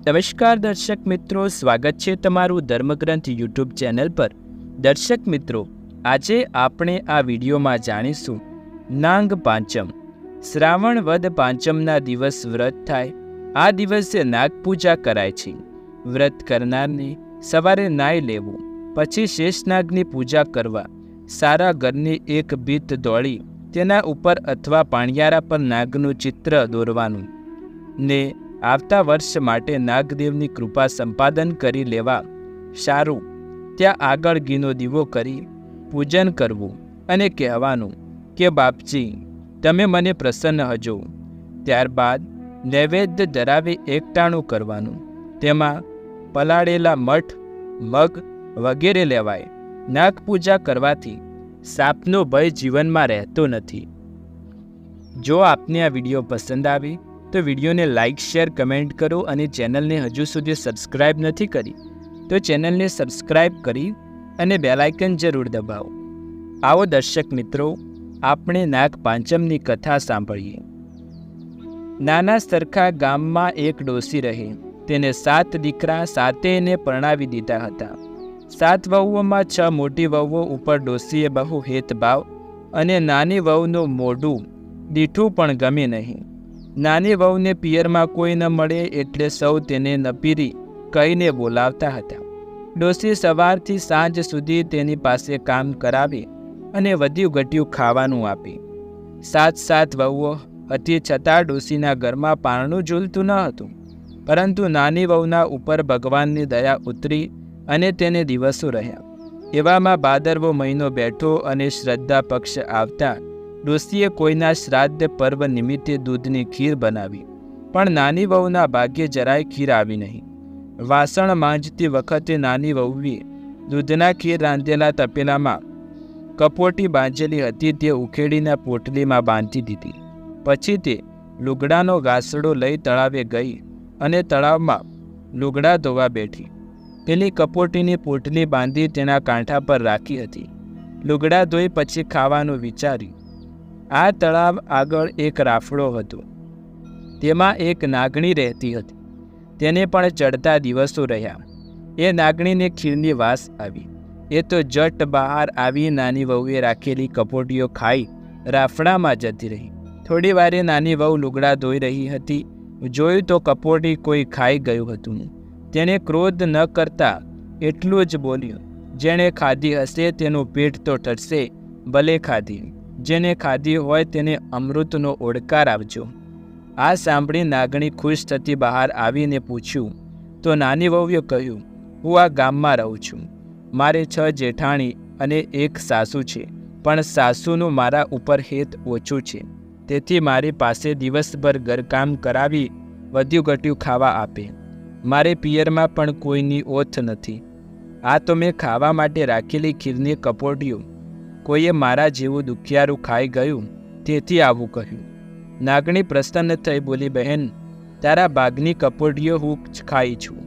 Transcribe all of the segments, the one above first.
નમસ્કાર દર્શક મિત્રો, સ્વાગત છે તમારું ધર્મગ્રંથ યુટ્યુબ ચેનલ પર. દર્શક મિત્રો, આજે આપણે આ વિડીયોમાં જાણીશું, નાંગ પાંચમ. શ્રાવણ વદ પાંચમના દિવસ વ્રત થાય, આ દિવસે નાગપૂજા કરાય છે. વ્રત કરનારને સવારે નાઈ લેવું, પછી શેષનાગની પૂજા કરવા, સારા ઘરની એક ભીત દોડી, તેના ઉપર અથવા પાણિયારા પર નાગનું ચિત્ર દોરવાનું ને આવતા વર્ષ માટે નાગદેવની કૃપા સંપાદન કરી લેવા. સારું, ત્યાં આગળ ઘીનો દીવો કરી, પૂજન કરવું અને કહેવાનું કે, બાપજી, તમે મને પ્રસન્ન હજો. ત્યારબાદ નૈવેદ્ય ધરાવી એકટાણું કરવાનું. તેમાં પલાળેલા મઠ, મગ વગેરે લેવાય. નાગપૂજા કરવાથી સાપનો ભય જીવનમાં રહેતો નથી. જો આપને આ વીડિયો પસંદ આવે તો વિડીયોને લાઇક, શેર, કમેન્ટ કરો અને ચેનલને હજુ સુધી સબસ્ક્રાઇબ નથી કરી, તો ચેનલને સબસ્ક્રાઇબ કરી અને બેલાઇકન જરૂર દબાવો. આવો દર્શક મિત્રો, આપણે નાગ પાંચમની કથા સાંભળીએ. નાના સરખા ગામમાં એક ડોસી રહે, તેને સાત દીકરા સાતેયને પરણાવી દીધા હતા. સાત વહુઓમાં છ મોટી વહુઓ ઉપર ડોસીએ બહુ હેતભાવ અને નાની વહુનું મોઢું, દીઠું પણ ગમે નહીં. નાની વહુને પિયરમાં કોઈ ન મળે એટલે સૌ તેને નપીરી કહીને બોલાવતા હતા. ડોસી સવારથી સાંજ સુધી તેની પાસે કામ કરાવી અને વધ્યું ઘટ્યું ખાવાનું આપી. સાત સાત વહુઓ હતી છતાં ડોસીના ઘરમાં પારણું ઝૂલતું ન હતું. પરંતુ નાની વહુના ઉપર ભગવાનની દયા ઉતરી અને તેને દિવસો રહ્યા. એવામાં ભાદરવો મહિનો બેઠો અને શ્રદ્ધા પક્ષ આવતા ડોસીએ કોઈના શ્રાદ્ધ પર્વ નિમિત્તે દૂધની ખીર બનાવી, પણ નાની વહુના ભાગ્યે જરાય ખીર આવી નહીં. વાસણ માંજતી વખતે નાની વહુએ દૂધના ખીર રાંધેલા તપેલામાં કપોટી બાંધેલી હતી તે ઉખેડીના પોટલીમાં બાંધી દીધી. પછી તે લુગડાનો ઘાસડો લઈ તળાવે ગઈ અને તળાવમાં લુગડા ધોવા બેઠી. પેલી કપોટીની પોટલી બાંધી તેના કાંઠા પર રાખી હતી. લુગડા ધોઈ પછી ખાવાનું વિચાર્યું. આ તળાવ આગળ એક રાફડો હતો. તેમાં એક નાગણી રહેતી હતી. તેને પણ ચડતા દિવસો રહ્યા. એ નાગણીને ખીરની વાસ આવી. એ તો જટ બહાર આવી નાની વહુએ રાખેલી કપોટીઓ ખાઈ રાફડામાં જતી રહી. થોડી વારે નાની વહુ લુગડા ધોઈ રહી હતી. જોયું તો કપોટી કોઈ ખાઈ ગયું હતું તેણે ક્રોધ ન કરતા એટલું જ બોલ્યું, જેણે ખાધી હશે તેનું પેટ તો ઠરશે, ભલે ખાધી. જેને ખાધી હોય તેને અમૃતનો ઓડકાર આપજો. આ સાંભળી નાગણી ખુશ થતી બહાર આવીને પૂછ્યું, તો નાની વહુએ કહ્યું, હું આ ગામમાં રહું છું. મારે છ જેઠાણી અને એક સાસુ છે, પણ સાસુનું મારા ઉપર હેત ઓછું છે. તેથી મારી પાસે દિવસભર ઘરકામ કરાવી વધ્યું ઘટ્યું ખાવા આપે. મારે પિયરમાં પણ કોઈની ઓથ નથી. આ તો મેં ખાવા માટે રાખેલી ખીરની કપોટીઓ કોઈએ મારા જેવું દુખિયારું ખાઈ ગયું, તેથી આવું કહ્યું. નાગણી પ્રસન્ન થઈ બોલી, બહેન, તારા બાગની કપોડીઓ હું જ ખાઈ છું.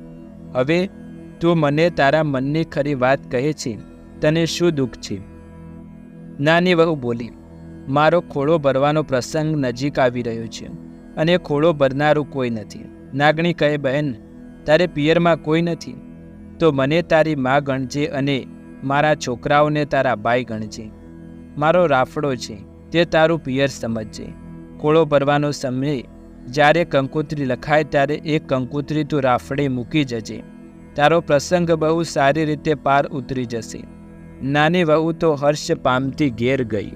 હવે તું મને તારા મનની ખરી વાત કહે છે, તને શું દુઃખ છે? નાની વહુ બોલી, મારો ખોળો ભરવાનો પ્રસંગ નજીક આવી રહ્યો છે અને ખોળો ભરનારું કોઈ નથી. નાગણી કહે, બહેન, તારે પિયરમાં કોઈ નથી, તો મને તારી મા ગણજે અને મારા છોકરાઓને તારા ભાઈ ગણજે. મારો રાફડો છે, તે તારું પિયર સમજજે. ખોળો ભરવાનો સમય જ્યારે કંકોત્રી લખાય ત્યારે એ કંકોત્રી તું રાફડે મૂકી જજે. તારો પ્રસંગ બહુ સારી રીતે પાર ઉતરી જશે. નાની વહુ તો હર્ષ પામતી ઘેર ગઈ.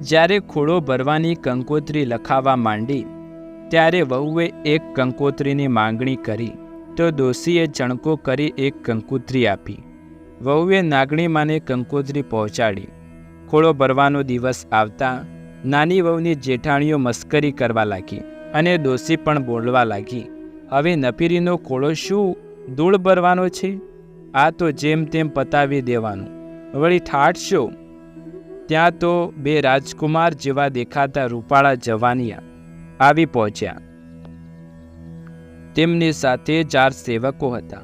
જ્યારે ખોળો ભરવાની કંકોત્રી લખાવા માંડી, ત્યારે વહુએ એક કંકોત્રીની માંગણી કરી. તો દોશીએ ચણકો કરી એક કંકોત્રી આપી. વહુએ નાગણીમાને કંકોત્રી પહોંચાડી. ખોળો ભરવાનો દિવસ આવતા નાની વહુની જેઠાણીઓ મસ્કરી કરવા લાગી અને દોષી પણ બોલવા લાગી. હવે નપીરીનો ખોળો શું ધૂળ ભરવાનો છે? આ તો જેમ તેમ પતાવી દેવાનું. વળી ઠાઠશો ત્યાં તો બે રાજકુમાર જેવા દેખાતા રૂપાળા જવાનિયા આવી પહોંચ્યા. તેમની સાથે ચાર સેવકો હતા.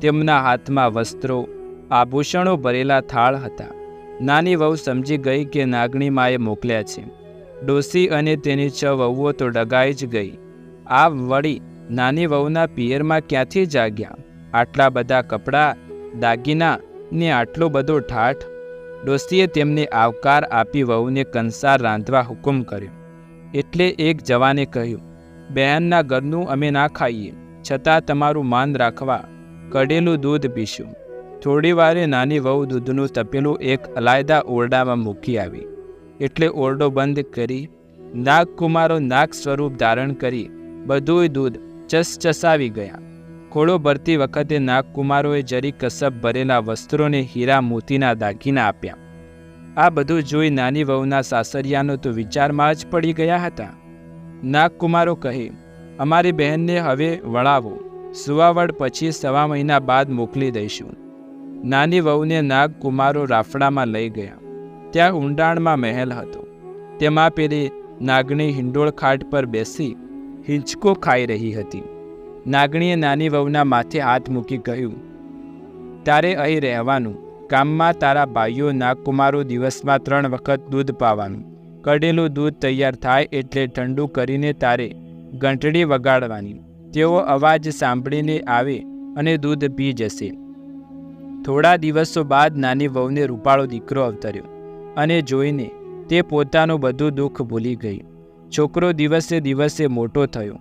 તેમના હાથમાં વસ્ત્રો આભૂષણો ભરેલા થાળ હતા. નાની વહુ સમજી ગઈ કે નાગણી માએ મોકલ્યા છે. ડોસી અને તેની છ વહુઓ તો ડગાઈ જ ગઈ. આ વળી નાની વહુના પિયરમાં ક્યાંથી જાગ્યા? આટલા બધા કપડાં, દાગીના ને આટલો બધો ઠાઠ? ડોસીએ તેમને આવકાર આપી વહુને કંસાર રાંધવા હુકમ કર્યો. એટલે એક જવાને કહ્યું, બહેનના ઘરનું અમે ના ખાઈએ. છતાં તમારું માન રાખવા કડેલું દૂધ પીશું. થોડી વારે નાની વહુ દૂધનું તપેલું એક અલાયદા ઓરડામાં મૂકી આવી. એટલે ઓરડો બંધ કરી, નાગકુમારો નાગ સ્વરૂપ ધારણ કરી, બધુંય દૂધ ચસચસાવી ગયા. ખોળો ભરતી વખતે નાગકુમારોએ જરી કસબ ભરેલા વસ્ત્રોને હીરા મોતીના દાગીના આપ્યા. આ બધું જોઈ નાની વહુના સાસરિયાનો તો વિચારમાં જ પડી ગયા હતા. નાગકુમારો કહે, અમારી બહેનને હવે વળાવો. સુવાવડ પછી સવા મહિના બાદ મોકલી દઈશું. નાની વહુને નાગકુમારો રાફડામાં લઈ ગયા. ત્યાં ઊંડાણમાં મહેલ હતો. તેમાં પેલી નાગણી હિંડોળ ખાટ પર બેસી હિંચકો ખાઈ રહી હતી. નાગણીએ નાની વહુના માથે હાથ મૂકી કહ્યું, તારે અહીં રહેવાનું. ગામમાં તારા ભાઈઓ નાગકુમારો દિવસમાં ત્રણ વખત દૂધ પાવાનું. કઢેલું દૂધ તૈયાર થાય એટલે ઠંડુ કરીને તારે ઘંટડી વગાડવાની. તેઓ અવાજ સાંભળીને આવે અને દૂધ પી જશે. થોડા દિવસો બાદ નાની વહુને રૂપાળો દીકરો અવતર્યો અને જોઈને તે પોતાનું બધું દુઃખ ભૂલી ગઈ. છોકરો દિવસે દિવસે મોટો થયો.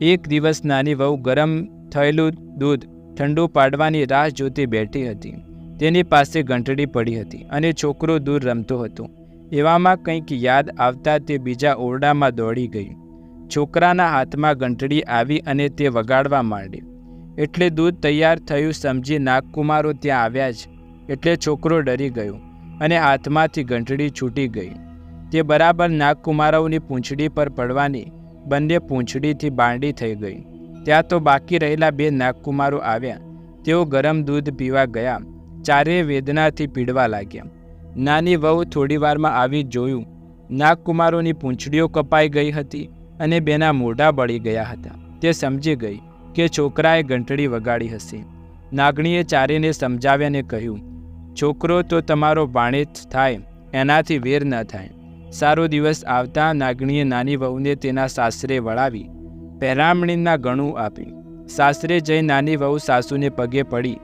એક દિવસ નાની વહુ ગરમ થયેલું દૂધ ઠંડુ પાડવાની રાહ જોતી બેઠી હતી. તેની પાસે ઘંટડી પડી હતી અને છોકરો દૂર રમતો હતો. એવામાં કંઈક યાદ આવતા તે બીજા ઓરડામાં દોડી ગઈ. છોકરાના હાથમાં ઘંટડી આવી અને તે વગાડવા માંડી એટલે દૂધ તૈયાર થયું સમજી નાગકુમારો ત્યાં આવ્યા જ. એટલે છોકરો ડરી ગયો અને હાથમાંથી ઘંટડી છૂટી ગઈ. તે બરાબર નાગકુમારોની પૂંછડી પર પડવાની બંને પૂંછડીથી બાંડી થઈ ગઈ. ત્યાં તો બાકી રહેલા બે નાગકુમારો આવ્યા. તેઓ ગરમ દૂધ પીવા ગયા. ચારેય વેદનાથી પીડવા લાગ્યા. નાની વહુ થોડીવારમાં આવી જોયું. નાગકુમારોની પૂંછડીઓ કપાઈ ગઈ હતી અને બેના મોઢા બળી ગયા હતા. તે સમજી ગઈ. કે છોકરાએ ઘંટડી વગાડી હશે. નાગણીએ ચારેને સમજાવ્યાને કહ્યું, છોકરો તો તમારો ભાણેજ થાય, એનાથી વેર ન થાય. સારો દિવસ આવતા નાગણીએ નાની વહુને તેના સાસરે વળાવી પહેરામણીના ગણું આપી. સાસરે જઈ નાની વહુ સાસુને પગે પડી,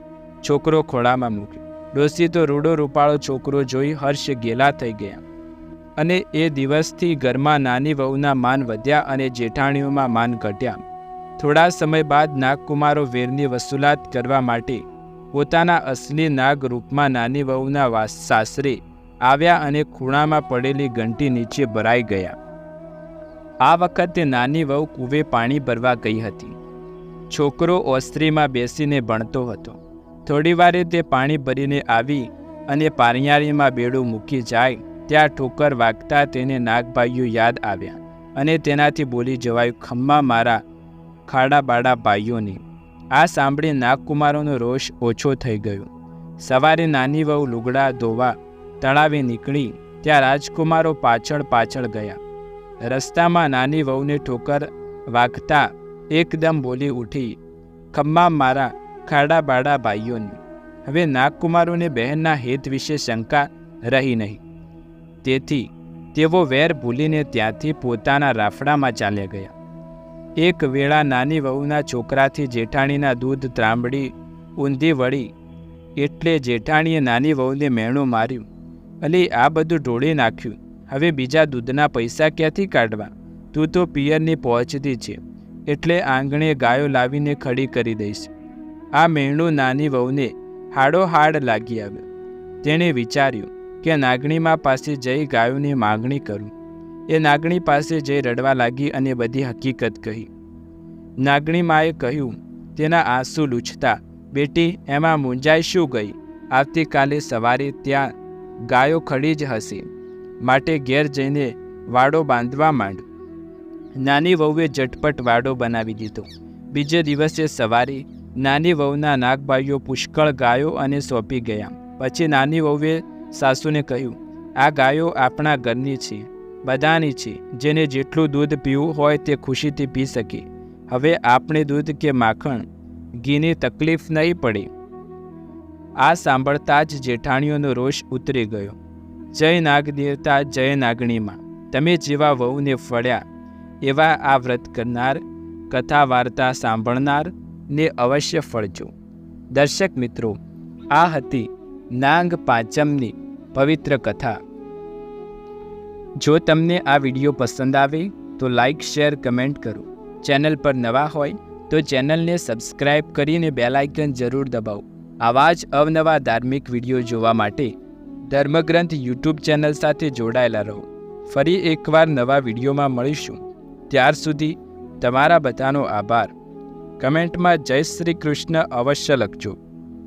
છોકરો ખોળામાં મૂક્યો. ડોસી તો રૂડો રૂપાળો છોકરો જોઈ હર્ષ ગેલા થઈ ગયા. અને એ દિવસથી ઘરમાં નાની વહુના માન વધ્યા અને જેઠાણીઓમાં માન ઘટ્યા. થોડા સમય બાદ નાગકુમારો વેરની વસૂલાત કરવા માટે પોતાના અસલી નાગ રૂપમાં નાની વહુના સાસરે આવ્યા અને ખૂણામાં પડેલી ઘંટી નીચે ભરાઈ ગયા. આ વખતે નાની વહુ કૂવે પાણી ભરવા ગઈ હતી. છોકરો ઓસ્ત્રીમાં બેસીને ભણતો હતો. થોડીવારે તે પાણી ભરીને આવી અને પારિયાળીમાં બેડું મૂકી જાય ત્યાં ઠોકર વાગતા તેને નાગભાઈઓ યાદ આવ્યા અને તેનાથી બોલી જવાયું, ખમ્મા મારા ખાડા બાડા ભાઈઓની. આ સાંભળી નાગકુમારોનો રોષ ઓછો થઈ ગયો. સવારે નાની વહુ લુગડા ધોવા, તળાવે નીકળી, ત્યાં રાજકુમારો પાછળ પાછળ ગયા. રસ્તામાં નાની વહુને ઠોકર વાગતા એકદમ બોલી ઉઠી, ખમ્મા મારા ખાડા બાડા ભાઈઓની, હવે નાગકુમારોને બહેનના હિત વિશે શંકા રહી નહીં. તેથી તેઓ વેર ભૂલીને ત્યાંથી પોતાના રાફડામાં ચાલ્યા ગયા. એક વેળા નાની વહુના છોકરાથી જેઠાણીના દૂધ ત્રાંબડી ઊંધી વળી એટલે જેઠાણીએ નાની વહુને મેણું માર્યું. અલી આ બધું ઢોળી નાખ્યું. હવે બીજા દૂધના પૈસા ક્યાંથી કાઢવા? તું તો પિયરની પહોંચતી છે. એટલે આંગણે ગાયો લાવીને ખડી કરી દઈશ. આ મેણું નાની વહુને હાડો હાડ લાગી આવ્યો તેણે વિચાર્યું કે નાગણીમાં પાસે જઈ ગાયોની માગણી કરું. એ નાગણી પાસે જઈ રડવા લાગી અને બધી હકીકત કહી. નાગણી માએ કહ્યું, તેના આંસુ લૂછતા. બેટી, એમાં મૂંઝાઈ શું ગઈ? આવતીકાલે સવારે ત્યાં ગાયો ખડી જ હશે. માટે ઘેર જઈને વાડો બાંધવા માંડ. નાની વહુએ ઝટપટ વાડો બનાવી દીધો. બીજે દિવસે સવારે નાની વહુના નાગભાઈઓ પુષ્કળ ગાયો અને સોંપી ગયા. પછી નાની વહુએ સાસુને કહ્યું, આ ગાયો આપણા ઘરની છે. બધાની છે. જેને જેટલું દૂધ પીવું હોય તે ખુશીથી પી શકે. હવે આપણે દૂધ કે માખણ ઘીની તકલીફ નહીં પડે. આ સાંભળતા જ જેઠાણીઓનો રોષ ઉતરી ગયો. જય નાગ દેવતા, જય નાગણીમાં. તમે જેવા વહુને ફળ્યા, એવા આ વ્રત કરનાર કથા વાર્તા સાંભળનાર ને અવશ્ય ફળજો. દર્શક મિત્રો, આ હતી નાંગ પાંચમની પવિત્ર કથા. જો તમને આ વીડિયો પસંદ આવે, તો લાઈક શેર કમેન્ટ કરો. ચેનલ પર નવા હોય, તો ચેનલને સબસ્ક્રાઇબ કરીને બેલાઇકન જરૂર દબાવો. આવા જ અવનવા ધાર્મિક વીડિયો જોવા માટે ધર્મગ્રંથ યુટ્યુબ ચેનલ સાથે જોડાયેલા રહો. ફરી એકવાર નવા વિડીયોમાં મળીશું. ત્યાર સુધી તમારા બધાનો આભાર. કમેન્ટમાં જય શ્રી કૃષ્ણ અવશ્ય લખજો.